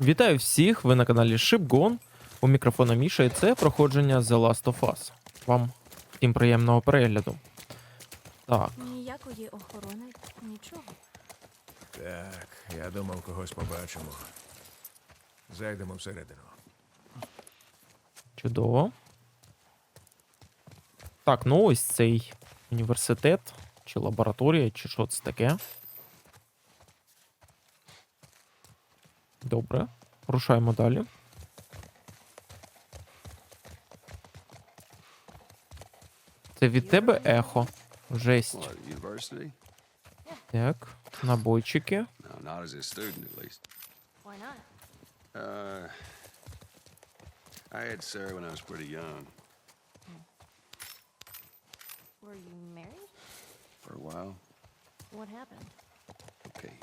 Вітаю всіх! Ви на каналі ShipGone. У мікрофона Міша, і це проходження The Last of Us. Вам всім приємного перегляду. Так, Ніякої охорони, нічого. Так, я думав, когось побачимо. Зайдемо всередину. чудово. Так, ну ось цей університет, чи лабораторія, чи що це таке. Добре. Рушаємо далі. Це від тебе ехо. Жесть. Так, набойчики. Uh, I had Sarah when I was pretty young. Were you married? For a while. What happened? Okay,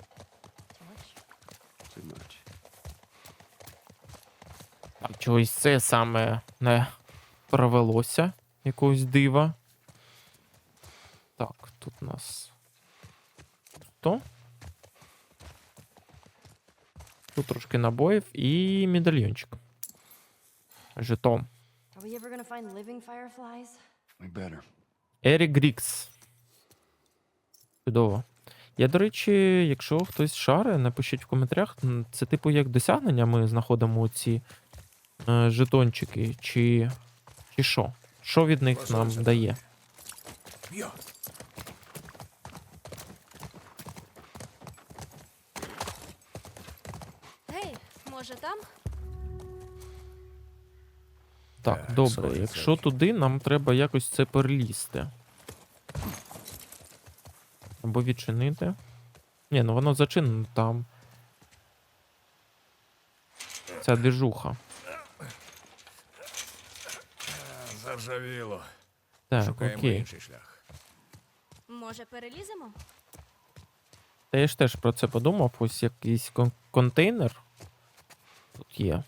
Too much? too much. Так, чогось це саме не провелося якогось дива. Так, тут у нас. Що? Тут трошки набоїв і медальйончик. Жетон. Are we ever gonna find living fireflies? We better. Ерік Грікс. Чудово. Я, до речі, якщо хтось шаре, напишіть в коментарях. Це типу як досягнення ми знаходимо ці жетончики, чи. чи що? Що від них нам дає? Гей, може там? Так, Так, добре. Якщо туди, нам треба якось це перелізти. Або відчинити. Ні, ну воно зачинено там. Ця движуха. Заржавіло. Так, Шукаємо окей. інший шлях. Може, переліземо? Та я ж теж про це подумав. Ось якийсь кон- контейнер. Тут є.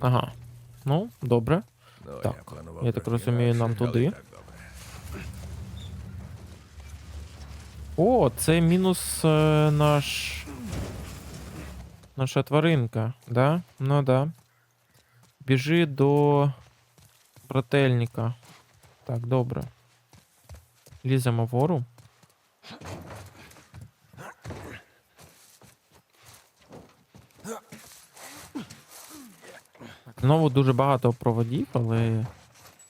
Ага. Ну, добре. Ну, Так, я, планував я так розумію, нам туди. так. О, це мінус е, наш. Наша тваринка, да? Ну да. Біжи до брательника. Так, добре. Ліземо вгору. Знову дуже багато проводів, але.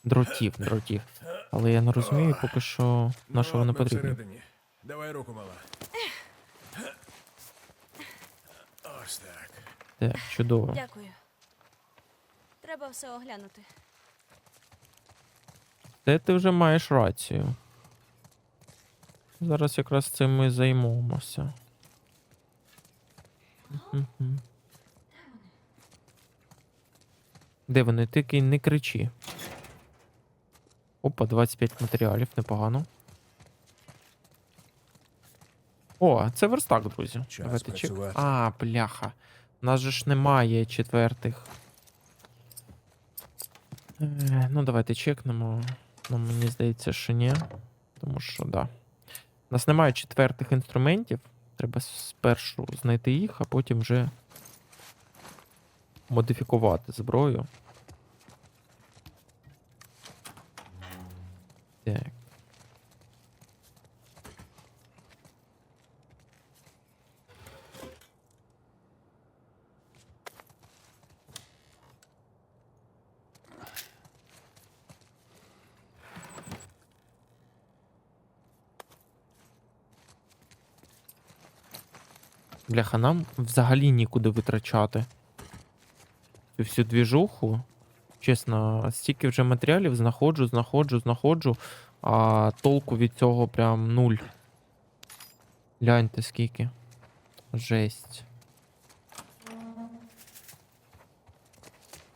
Дротів, дротів. Але я не розумію поки що на що вони потрібні. Давай руку, мала. Ось так. Так, чудово. Дякую. Треба все оглянути. Те ти вже маєш рацію. Зараз якраз цим ми займемося. Мгм. Де вони? Тільки не кричи. Опа, 25 матеріалів, непогано. О, це верстак, друзі. Час Давайте чек. працювати. А, бляха. У нас же ж немає четвертих. Е, ну, давайте чекнемо. Ну, мені здається, що ні. Тому що, да. У нас немає четвертих інструментів. Треба спершу знайти їх, а потім вже модифікувати зброю. Так. Бляха, нам взагалі нікуди витрачати. Цю всю двіжуху. Чесно, стільки вже матеріалів знаходжу, знаходжу, знаходжу, а толку від цього прям нуль. Гляньте скільки. Жесть.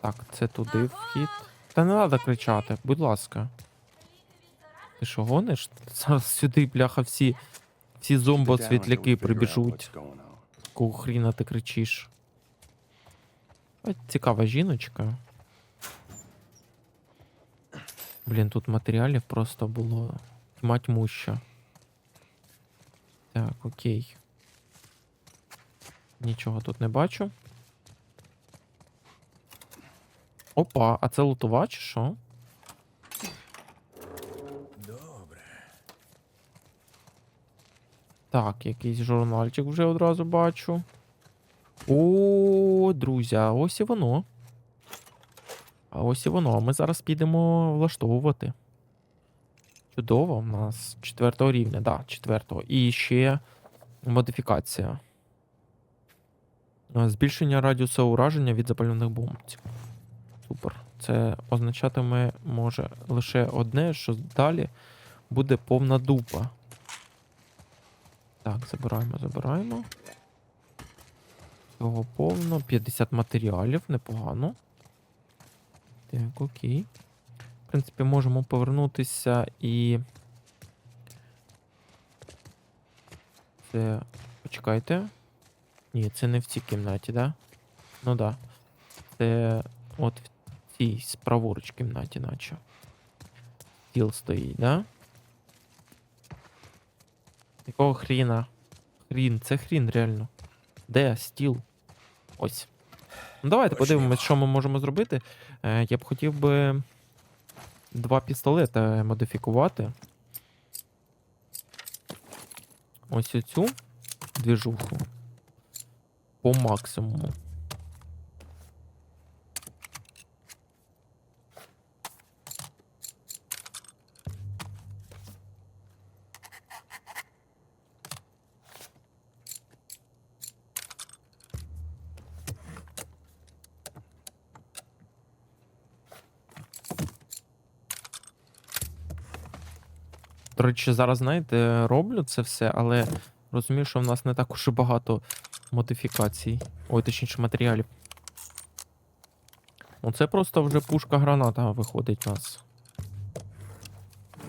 Так, це туди вхід. Та не треба кричати, будь ласка. Ти що гониш? Зараз сюди, бляха, всі Всі зомбо-світляки прибіжуть. Кого хріна ти кричиш? Ой, цікава жіночка. Блін, тут матеріалів просто було тьма тьмуща. Так, окей. Нічого тут не бачу. Опа, а це лутова чи що? Добре. Так, якийсь журнальчик вже одразу бачу. О, друзі, а ось і воно. А ось і воно. Ми зараз підемо влаштовувати. Чудово, у нас четвертого рівня, так, да, четвертого. І ще модифікація. Е, Збільшення радіуса ураження від запальних бомб. Супер. Це означатиме може лише одне, що далі буде повна дупа. Так, забираємо, забираємо. Цього повно. 50 матеріалів, непогано. Так, окей. В принципі, можемо повернутися і. Це. Почекайте. Ні, це не в цій кімнаті, да? Ну да. Це от в цій справоруч кімнаті, наче. Стіл стоїть, да? Якого хріна? Хрін, це хрін реально. Де стіл? Ось. Ну, давайте подивимось, що ми можемо зробити. Е, я б хотів би два пістолета модифікувати. Ось оцю двіжуху. По максимуму. До речі, зараз, знаєте, роблю це все, але розумію, що в нас не так уж і багато модифікацій. Ой, точніше, матеріалів. Ну, це просто вже пушка граната виходить у нас.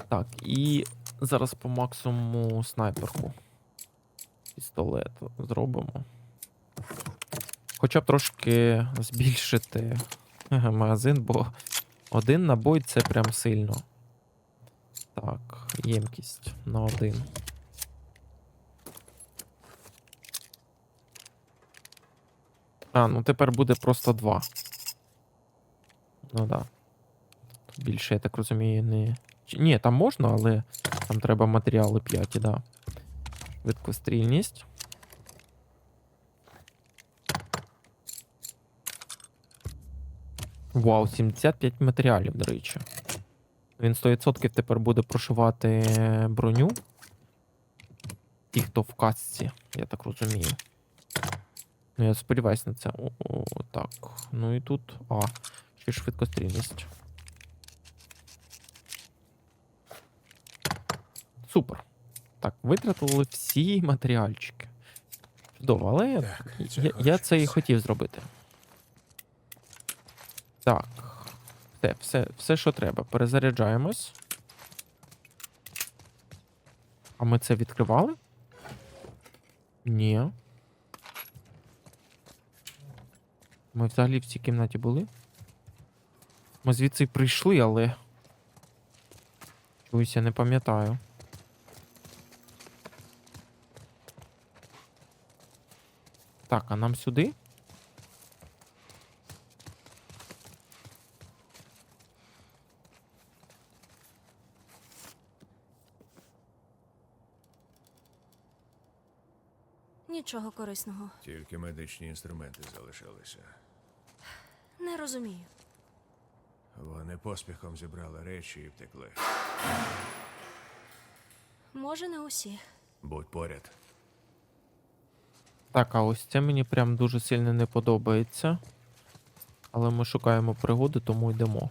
Так, і зараз по максимуму снайперку. Пістолет зробимо. Хоча б трошки збільшити магазин, бо один набой це прям сильно. Так, ємкість на один. А, ну тепер буде просто два. Ну да. Більше, я так розумію, не. Ні, там можна, але там треба матеріали 5, да. Швидкострільність. Вау, 75 матеріалів, до речі. Він 100% тепер буде прошивати броню. Ті, хто в касці, я так розумію. Ну, я сподіваюся на це. О, о, так. Ну і тут. А, ще швидкострільність. Супер. Так, витратили всі матеріальчики. Чудово, але я, Так, я, цього я це і хотів зробити. Так. Все, все, все, що треба. Перезаряджаємось. А ми це відкривали? Ні. Ми взагалі в цій кімнаті були. Ми звідси прийшли, але. Чогось я не пам'ятаю. Так, а нам сюди? Нічого корисного. Тільки медичні інструменти залишилися. Не розумію. Вони поспіхом зібрали речі і втекли. Може, не усі. Будь поряд. Так, а ось це мені прям дуже сильно не подобається. Але ми шукаємо пригоди, тому йдемо.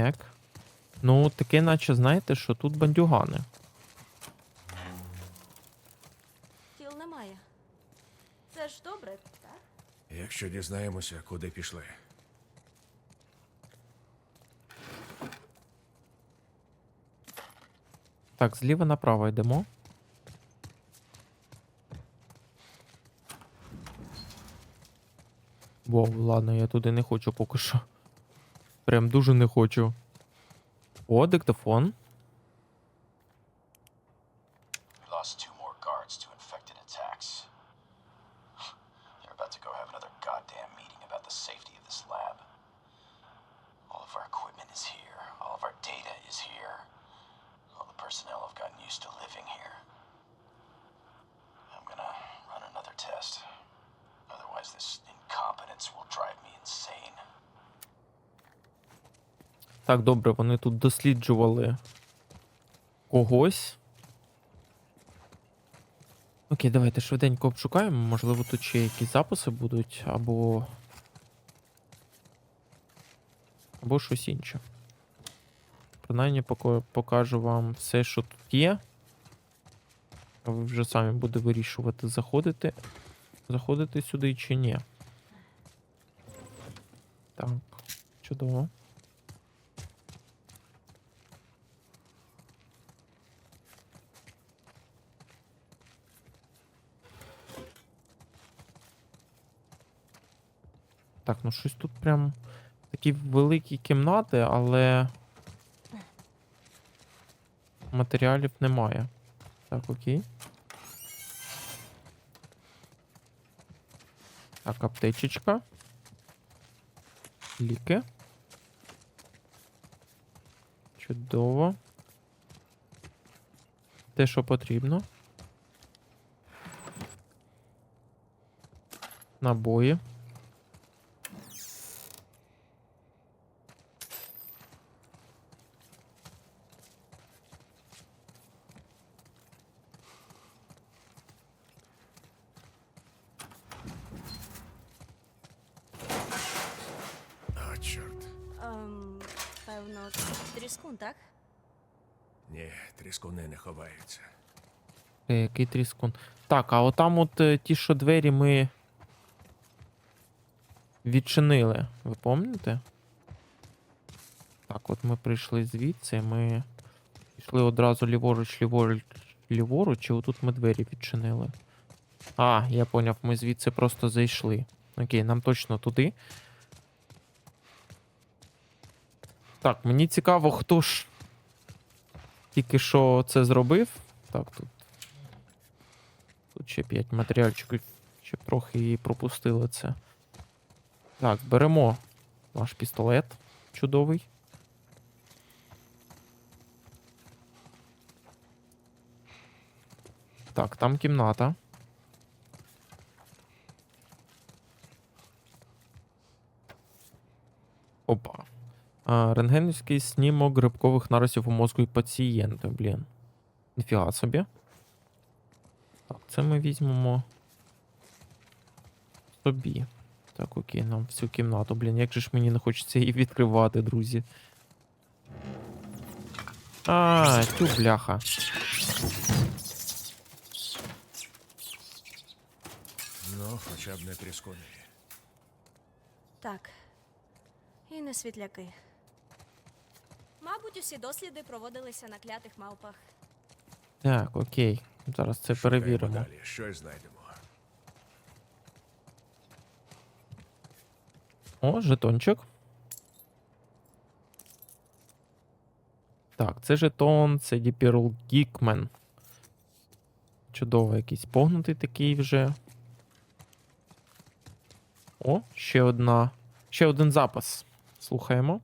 Так. Ну, таке, наче, знаєте, що тут бандюгани. Тіл немає. Це ж добре, так? Якщо дізнаємося, куди пішли. Так, зліва направо йдемо. Воу, ладно, я туди не хочу поки що. Прям дуже не хочу. О, диктофон. Так, добре, вони тут досліджували когось. Окей, давайте швиденько обшукаємо. Можливо, тут ще якісь записи будуть, або. Або щось інше. Принаймні покажу вам все, що тут є. Ви вже самі буде вирішувати, заходити, заходити сюди чи ні. Так, чудово. Так, ну щось тут прям такі великі кімнати, але матеріалів немає. Так, окей. Так, аптечечка. Ліки. Чудово. Те, що потрібно. Набої. Тріскуни не ховаються. Е, Який тріскун. Так, а отам от е, ті, що двері ми відчинили. Ви пам'ятаєте? Так, от ми прийшли звідси, ми пішли одразу ліворуч, ліворуч, ліворуч, і отут ми двері відчинили. А, я поняв, ми звідси просто зайшли. Окей, нам точно туди. Так, мені цікаво, хто ж тільки що це зробив. Так, тут. Тут ще 5 матеріальчиків, ще трохи її пропустили це. Так, беремо наш пістолет чудовий. Так, там кімната. Опа. А, рентгенівський снімок грибкових наростів у мозку і пацієнта, блін. Ніфіга собі. Так, це ми візьмемо собі. Так, окей, нам всю кімнату. Блін, як же ж мені не хочеться її відкривати, друзі. А, тю бляха. Ну, хоча б не тріскуни. Так. І не світляки. Мабуть, усі досліди проводилися на клятих мавпах. Так, окей. Зараз це Шукаємо перевіримо. Далі. Щось знайдемо. О, жетончик. Так, це жетон, це Діпірл Гікмен. Чудово, якийсь погнутий такий вже. О, ще одна. Ще один запис. Слухаємо.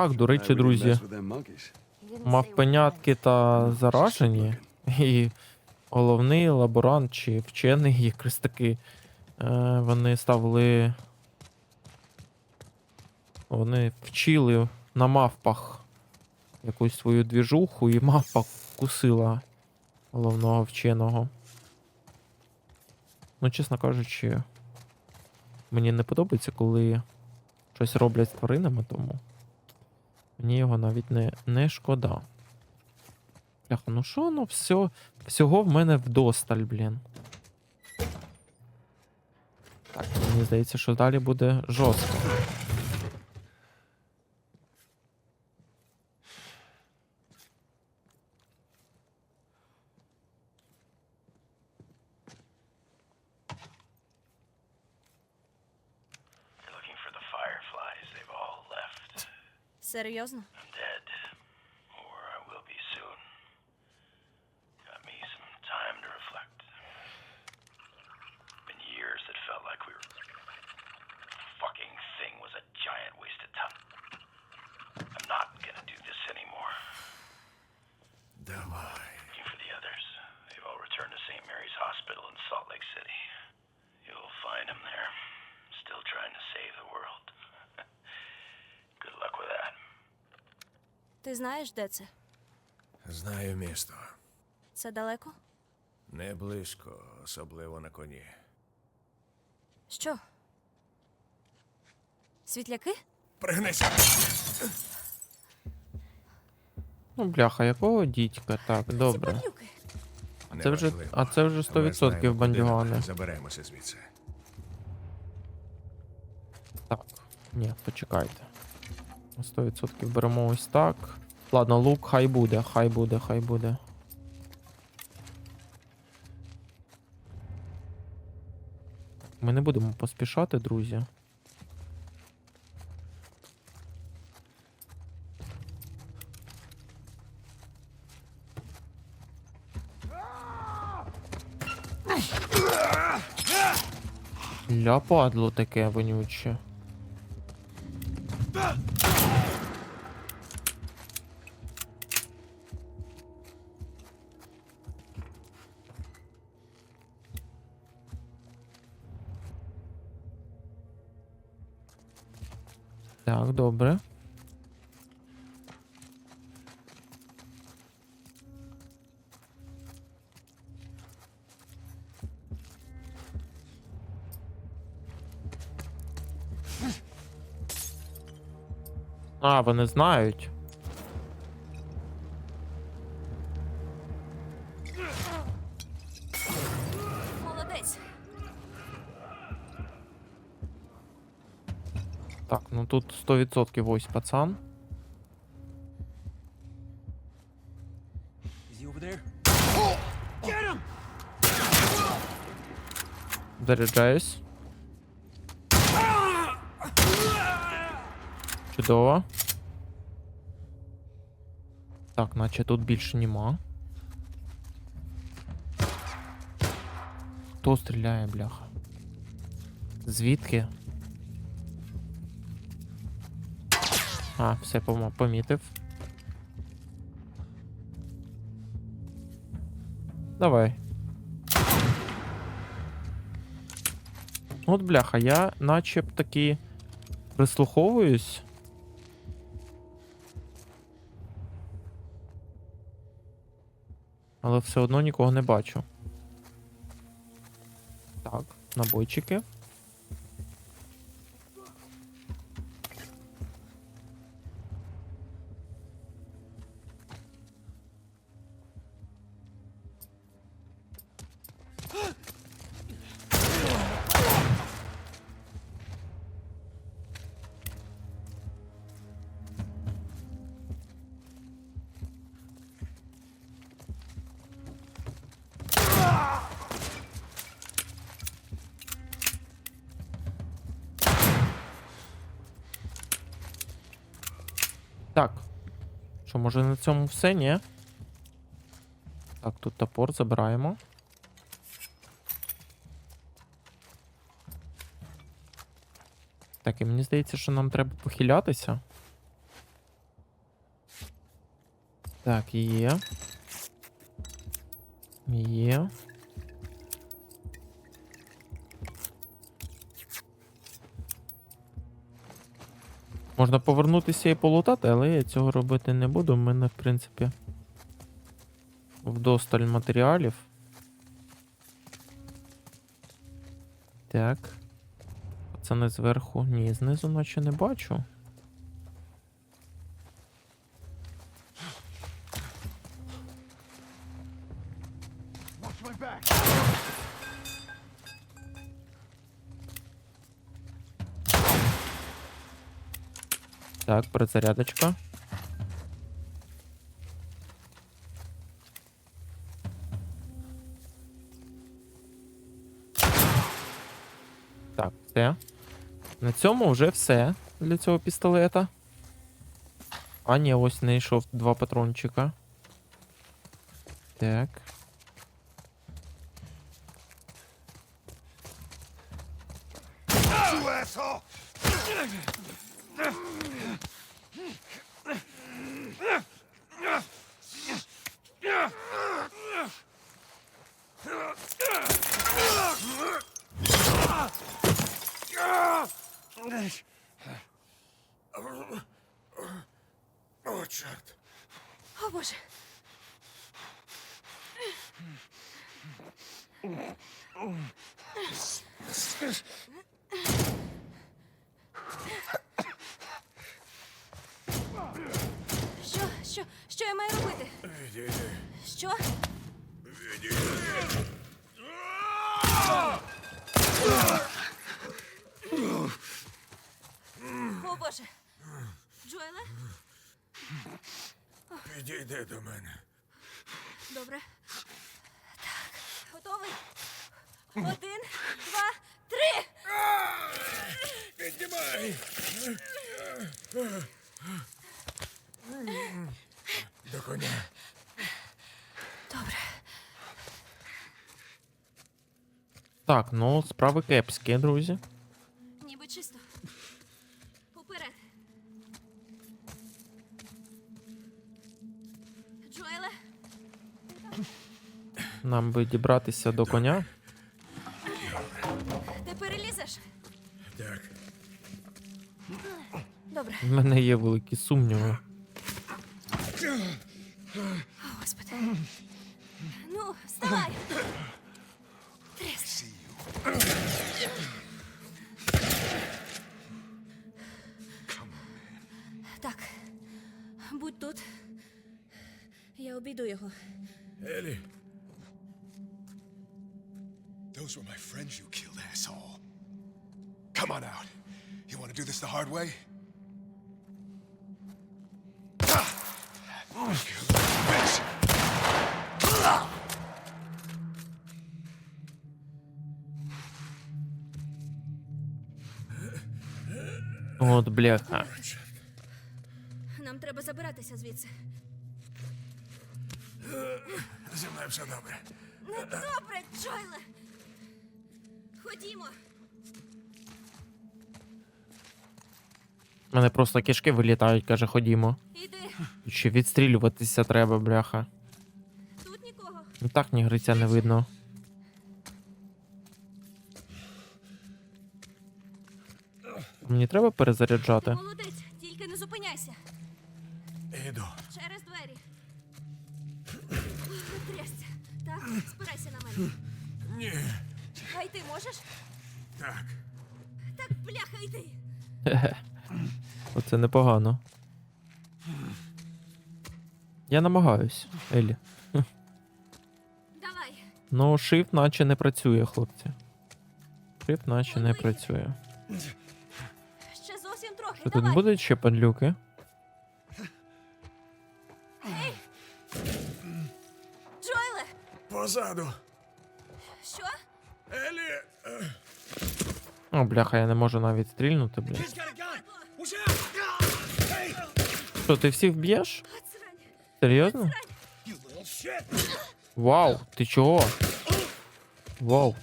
Так, до речі, друзі, мавпенятки та заражені. І головний лаборант чи вчений якраз таки Е, вони ставили. Вони вчили на мавпах якусь свою двіжуху, і мавпа кусила головного вченого. Ну, чесно кажучи, мені не подобається, коли щось роблять з тваринами, тому мені його навіть не, не шкода. Бляха, ну що, ну все, всього в мене вдосталь, блін. Так, мені здається, що далі буде жорстко. Серйозно? Ти знаєш, де це? Знаю місто. Це далеко? Не близько, особливо на коні. Що? Світляки? Пригнися! Ну, бляха, якого дідька? Так, добре. падлюки. Це вже- Неважливо. а це вже Ми 100% знаємо, куди бандюгани. Заберемося звідси. Так, ні, почекайте. На 100% беремо ось так. Ладно, лук хай буде, хай буде, хай буде. Ми не будемо поспішати, друзі. Ляпадло таке вонюче. Так, добре. А, вони знають. тут 100% ось пацан. Заряджаюсь. Чудово. Так, наче тут більше нема. Хто стріляє, бляха? Звідки? А, все помітив. Давай. От бляха, я наче б таки прислуховуюсь. Але все одно нікого не бачу. Так, набойчики. Що, може на цьому все, ні? Так, тут топор забираємо. Так, і мені здається, що нам треба похилятися. Так, є. Є. Можна повернутися і полутати, але я цього робити не буду. У мене, в принципі, вдосталь матеріалів. Так. Пацани зверху. Ні, знизу наче не бачу. Перезарядочка. Так, все. На цьому вже все для цього пістолета. А, ні, ось знайшов два патрончика. Так. Що? Я маю робити? Відійди. Що? О, Боже. Джоеле? Підійди до мене. Добре. Так, готовий? Один, два, три. Піднімай! До коня. Добре. Так, ну, справи кепські, друзі. Ніби чисто. Уперед. Джоеле, Нам би дібратися до коня. ти перелізеш? Так. Добре. В мене є великі сумніви. От, бляха. Нам треба забиратися звідси. зі мною все добре. Добре, Джойле. Ходімо. У мене просто кишки вилітають, каже, ходімо. Іди. Ще відстрілюватися треба, бляха. Тут нікого. І так ні гриця не видно. Мені треба перезаряджати. Молодець, тільки не зупиняйся. Іду. Через двері. Трясся. Так, спирайся на мене. Ні. А й ти можеш? Так. Так, бляха, йди. Оце непогано. Я намагаюсь, Елі. Давай. Ну, shift наче не працює, хлопці. Shift наче не працює. Ще зовсім трохи. Що тут Давай. будуть ще падлюки? Джойле, Позаду. що? Елі. е, О, бляха, я не можу навіть стрільнути, бля. Що, ти всіх б'єш? От срань. Серйозно? Вау, ти чого? Вау.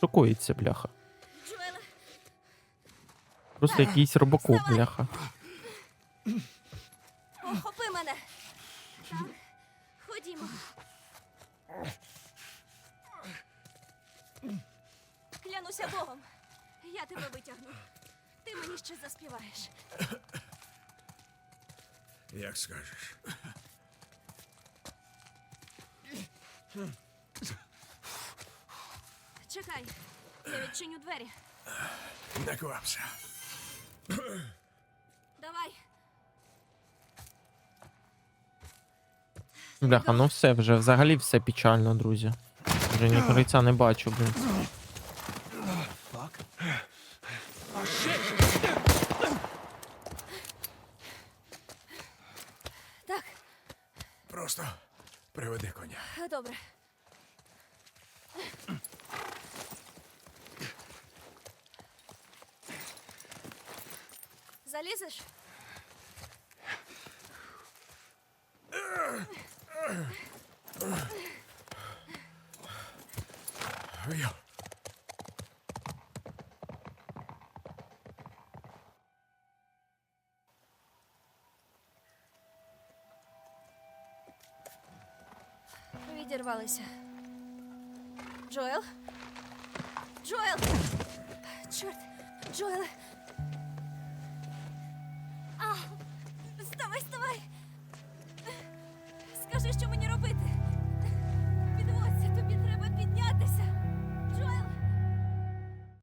Шокується, бляха. Просто якийсь робокоп, бляха. охопи мене. Так, ходімо. Клянуся Богом. Я тебе витягну. Ти мені ще заспіваєш. Як скажеш. Чекай, я відчиню двері. Не квапся. Давай. Бляха, ну все, вже взагалі все печально, друзі. Вже ні криця не бачу, блін. Так, Просто приведи коня. добре. Залізеш? Йо. Відірвалися. Джоел? Джоел! Чорт! Джоеле!